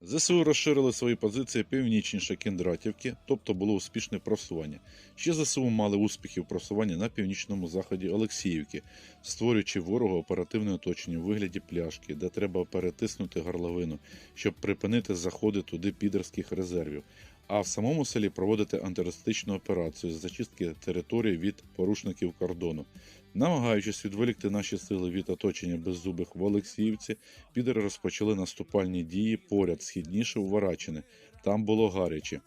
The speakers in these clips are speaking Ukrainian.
ЗСУ розширили свої позиції північніше Кіндратівки, тобто було успішне просування. Ще ЗСУ мали успіхи в просуванні на північному заході Олексіївки, створюючи ворогу оперативне оточення у вигляді пляшки, де треба перетиснути горловину, щоб припинити заходи туди підерських резервів. А в самому селі проводити антитерористичну операцію з зачистки території від порушників кордону. Намагаючись відволікти наші сили від оточення беззубих в Олексіївці, підери розпочали наступальні дії поряд східніше у Варачине. Там було гаряче.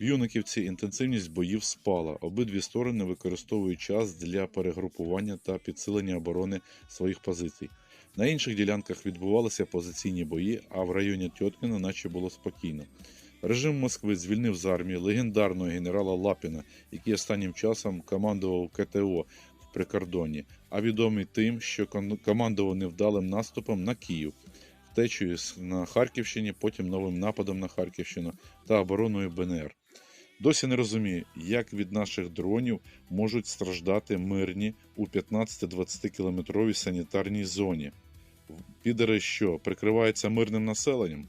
В Юниківці інтенсивність боїв спала. Обидві сторони використовують час для перегрупування та підсилення оборони своїх позицій. На інших ділянках відбувалися позиційні бої, а в районі Тьоткіна наче було спокійно. Режим Москви звільнив з армії легендарного генерала Лапіна, який останнім часом командував КТО в прикордонні, а відомий тим, що командував невдалим наступом на Київ, втечею на Харківщині, потім новим нападом на Харківщину та обороною БНР. Досі не розумію, як від наших дронів можуть страждати мирні у 15-20 кілометровій санітарній зоні. Підери що, прикриваються мирним населенням?